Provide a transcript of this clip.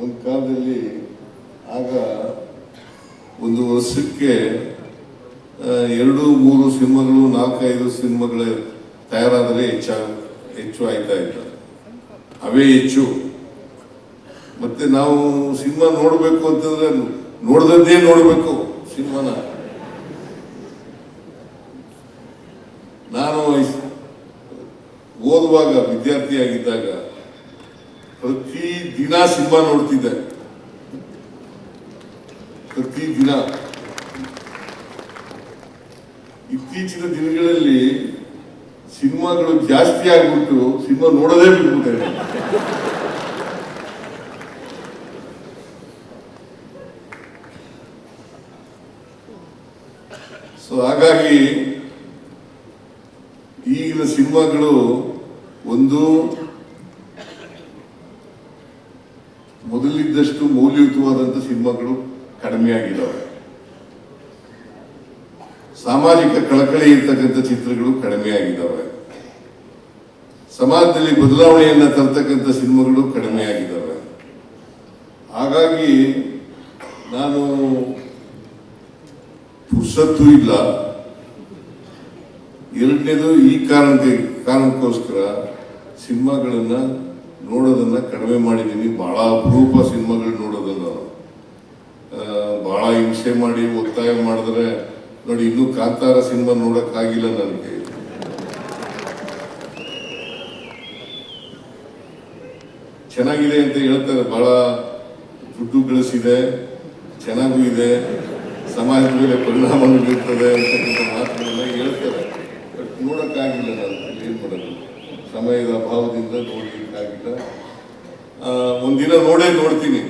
ಒಂದು ಕಾಲದಲ್ಲಿ ಆಗ ಒಂದು ವರ್ಷಕ್ಕೆ ಎರಡು, ಮೂರು ಸಿನಿಮಾಗಳು, ನಾಲ್ಕೈದು ಸಿನಿಮಾಗಳು ತಯಾರಾದರೆ ಹೆಚ್ಚ, ಹೆಚ್ಚು ಆಯ್ತಾ ಇತ್ತು ಅವೇ ಹೆಚ್ಚು. ಮತ್ತೆ ನಾವು ಸಿನಿಮಾ ನೋಡಬೇಕು ಅಂತಂದ್ರೆ ನೋಡ್ದದ್ದೇ ನೋಡಬೇಕು ಸಿನಿಮಾನ. ನಾನು ಓದುವಾಗ ವಿದ್ಯಾರ್ಥಿಯಾಗಿದ್ದಾಗ ಪ್ರತಿ ದಿನ ಸಿನಿಮಾ ನೋಡ್ತಿದ್ದೆ. ಪ್ರತಿ ದಿನ. ಇತ್ತೀಚಿನ ದಿನಗಳಲ್ಲಿ ಸಿನಿಮಾಗಳು ಜಾಸ್ತಿ ಆಗ್ಬಿಟ್ಟು ಸಿನಿಮಾ ನೋಡೋದೇ ಬಿಟ್ಬಿಟ್ಟೆ. ಸೊ ಹಾಗಾಗಿ ಈಗಿನ ಸಿನಿಮಾಗಳು ಒಂದು ಮೊದಲಿದ್ದಷ್ಟು ಮೌಲ್ಯಯುತವಾದಂಥ ಸಿನಿಮಾಗಳು ಕಡಿಮೆ ಆಗಿದ್ದಾವೆ ಸಾಮಾಜಿಕ ಕಳಕಳಿ ಇರ್ತಕ್ಕಂಥ ಚಿತ್ರಗಳು ಕಡಿಮೆ ಆಗಿದ್ದಾವೆ ಸಮಾಜದಲ್ಲಿ ಬದಲಾವಣೆಯನ್ನ ತರ್ತಕ್ಕಂಥ ಸಿನಿಮಾಗಳು ಕಡಿಮೆ ಆಗಿದ್ದಾವೆ ಹಾಗಾಗಿ ನಾನು ಪುರ್ಸತ್ತು ಇಲ್ಲ. ಎರಡನೇದು ಈ ಕಾರಣಕ್ಕೆ ಕಾರಣಕ್ಕೋಸ್ಕರ ಸಿನಿಮಾಗಳನ್ನ ನೋಡೋದನ್ನ ಕಡಿಮೆ ಮಾಡಿದ್ದೀನಿ ಬಹಳ ಅಪರೂಪ ಸಿನಿಮಾಗಳು ನೋಡೋದನ್ನ ಬಹಳ ಹಿಂಸೆ ಮಾಡಿ ಒತ್ತಾಯ ಮಾಡಿದ್ರೆ ನೋಡಿ, ಇನ್ನೂ ಕಾಂತಾರ ಸಿನಿಮಾ ನೋಡಕ್ ಆಗಿಲ್ಲ ನನಗೆ. ಚೆನ್ನಾಗಿದೆ ಅಂತ ಹೇಳ್ತಾರೆ. ಬಹಳ ದುಡ್ಡು ಗಳಿಸಿದೆ, ಚೆನ್ನಾಗೂ ಇದೆ, ಸಮಾಜದ ಮೇಲೆ ಪರಿಣಾಮ ಬೀರ್ತದೆ ಅಂತಕ್ಕಂಥ ಮಾತುಗಳನ್ನ ಹೇಳ್ತಾರೆ. ಬಟ್ ನೋಡಕ್ಕಾಗಿಲ್ಲ ನಾನು ಏನ್ ಮಾಡೋದು. ಸಮಯದ ಅಭಾವದಿಂದ ನೋಡಲಿಕ್ಕಾಗಿಲ್ಲ ಆ, ಒಂದಿನ ನೋಡೇ ನೋಡ್ತೀನಿ.